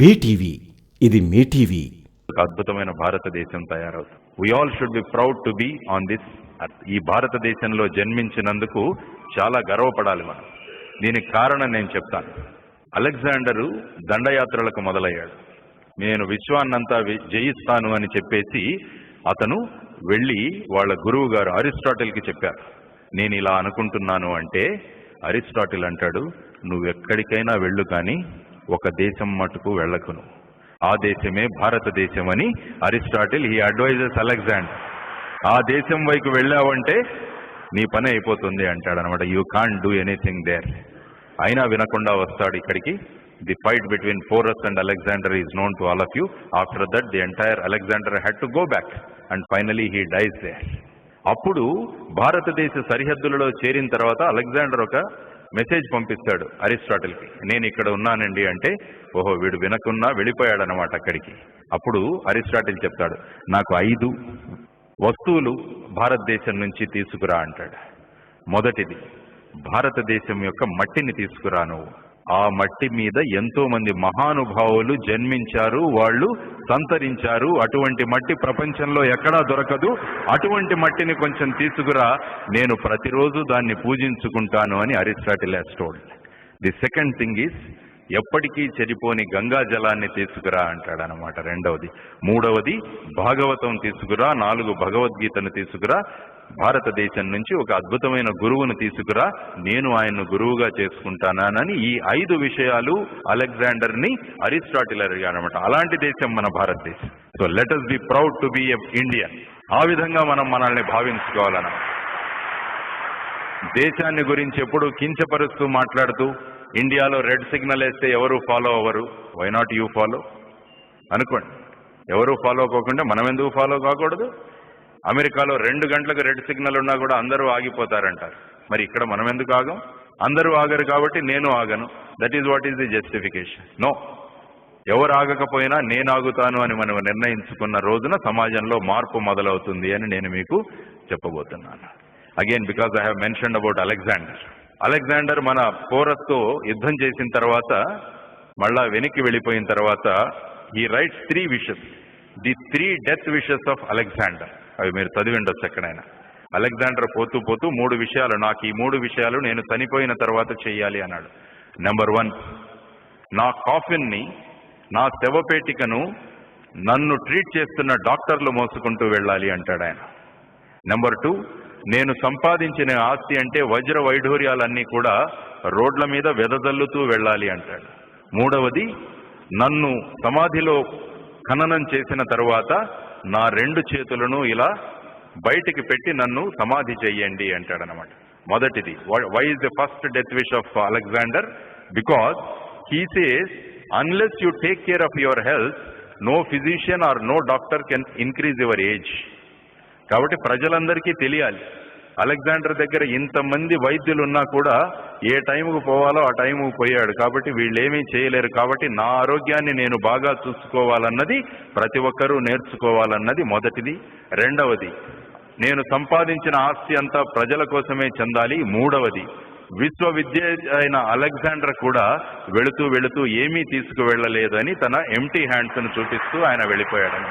BTV ఇది మీ TV. ఒక అద్భుతమైన భారతదేశం తయారవుతుంది. We all should be proud to be on this ఈ భారతదేశంలో జన్మించినందుకు చాలా గర్వపడాలి మనం. దీనికి కారణం నేను చెప్తాను. అలెగ్జాండరు దండయాత్రలకు మొదలయ్యాడు. నేను విశ్వాన్నంతా వి- జయిస్తాను అని చెప్పేసి అతను వెళ్ళి వాళ్ళ గురువు గారు అరిస్టాటిల్కి చెప్పారు. నేను ఇలా అనుకుంటున్నాను అంటే అరిస్టాటిల్ అంటాడు నువ్వెక్కడికైనా వెళ్ళు కానీ ఒక దేశం మటుకు వెళ్ళకును. ఆ దేశమే భారతదేశం అని అరిస్టాటిల్ ఈ అడ్వైజర్స్ అలెగ్జాండర్. ఆ దేశం వైపు వెళ్ళావంటే నీ పని అయిపోతుంది అంటాడు అనమాట you can't do anything there. అయినా వినకుండా వస్తాడు ఇక్కడికి. The fight between Porus and Alexander is known to all of you. After that the entire Alexander had to go back and finally he dies there. అప్పుడు భారతదేశ సరిహద్దులలో చేరిన తర్వాత Alexander ఒక మెసేజ్ పంపిస్తాడు అరిస్టాటిల్కి. నేను ఇక్కడ ఉన్నానండి అంటే ఓహో వీడు వినకున్నా వెళ్ళిపోయాడు అనమాట అక్కడికి. అప్పుడు అరిస్టాటిల్ చెప్తాడు నాకు ఐదు వస్తువులు భారతదేశం నుంచి తీసుకురా అంటాడు. మొదటిది భారతదేశం యొక్క మట్టిని తీసుకురా నువ్వు. ఆ మట్టి మీద ఎంతో మంది మహానుభావులు జన్మించారు వాళ్ళు సంతరించారు. అటువంటి మట్టి ప్రపంచంలో ఎక్కడా దొరకదు. అటువంటి మట్టిని కొంచెం తీసుకురా. నేను ప్రతిరోజు దాన్ని పూజించుకుంటాను అని Aristotle told the second thing is ఎప్పటికీ చెడిపోని గంగా జలాన్ని తీసుకురా అంటాడు అనమాట రెండవది. మూడవది భాగవతం తీసుకురా నాలుగు భగవద్గీతను తీసుకురా భారతదేశం నుంచి ఒక అద్భుతమైన గురువును తీసుకురా నేను ఆయన్ను గురువుగా చేసుకుంటానని ఈ ఐదు విషయాలు అలెగ్జాండర్ని అరిస్టాటిల్ అడిగానమాట అలాంటి దేశం మన భారతదేశం. So let us be proud to be Indian ఆ విధంగా మనం మనల్ని భావించుకోవాలన్నమాట. దేశాన్ని గురించి ఎప్పుడు కించపరుస్తూ మాట్లాడుతూ ఇండియాలో రెడ్ సిగ్నల్ వేస్తే ఎవరు ఫాలో అవ్వరు? వై నాట్ యూ ఫాలో అనుకోండి. ఎవరు ఫాలో అవ్వకుండా మనం ఎందుకు ఫాలో కాకూడదు? అమెరికాలో రెండు గంటలకు రెడ్ సిగ్నల్ ఉన్నా కూడా అందరూ ఆగిపోతారంటారు. మరి ఇక్కడ మనం ఎందుకు ఆగం? అందరూ ఆగరు కాబట్టి నేను ఆగను. That is what is the justification no ఎవరు ఆగకపోయినా నేను ఆగుతాను అని మనం నిర్ణయించుకున్న రోజున సమాజంలో మార్పు మొదలవుతుంది అని నేను మీకు చెప్పబోతున్నాను. Again because I have mention about Alexander Alexander మన పోరస్తో యుద్ధం చేసిన తర్వాత మళ్ళా వెనక్కి వెళ్ళిపోయిన తర్వాత ఈ rights three wishes the three death wishes of Alexander అవి మీరు చదివి ఉండొచ్చు ఎక్కడైనా. అలెగ్జాండర్ పోతూ పోతూ మూడు విషయాలు నాకు ఈ మూడు విషయాలు నేను చనిపోయిన తర్వాత చేయాలి అన్నాడు. నెంబర్ వన్ నా కాఫిన్ని నా శవపేటికను నన్ను ట్రీట్ చేస్తున్న డాక్టర్లు మోసుకుంటూ వెళ్ళాలి అంటాడు ఆయన. నెంబర్ టూ నేను సంపాదించిన ఆస్తి అంటే వజ్ర వైఢూర్యాలన్నీ కూడా రోడ్ల మీద వెదజల్లుతూ వెళ్ళాలి అంటాడు. మూడవది నన్ను సమాధిలో ఖననం చేసిన తరువాత నా రెండు చేతులను ఇలా బయటికి పెట్టి నన్ను సమాధి చెయ్యండి అంటాడనమాట మొదటిది why is the first death wish of Alexander? Because he says unless you take care of your health no physician or no doctor can increase your age. కాబట్టి ప్రజలందరికీ తెలియాలి. అలెగ్జాండర్ దగ్గర ఇంతమంది వైద్యులు ఉన్నా కూడా ఏ టైంకు పోవాలో ఆ టైంకు పోయాడు కాబట్టి వీళ్ళు ఏమీ చేయలేరు కాబట్టి నా ఆరోగ్యాన్ని నేను బాగా చూసుకోవాలన్నది ప్రతి ఒక్కరూ నేర్చుకోవాలన్నది మొదటిది. రెండవది నేను సంపాదించిన ఆస్తి అంతా ప్రజల కోసమే చెందాలి. మూడవది విశ్వవిద్య అయిన అలెగ్జాండర్ కూడా వెళుతూ వెళుతూ ఏమీ తీసుకువెళ్ళలేదని తన ఎంటీ హ్యాండ్స్ను చూపిస్తూ ఆయన వెళ్ళిపోయాడని.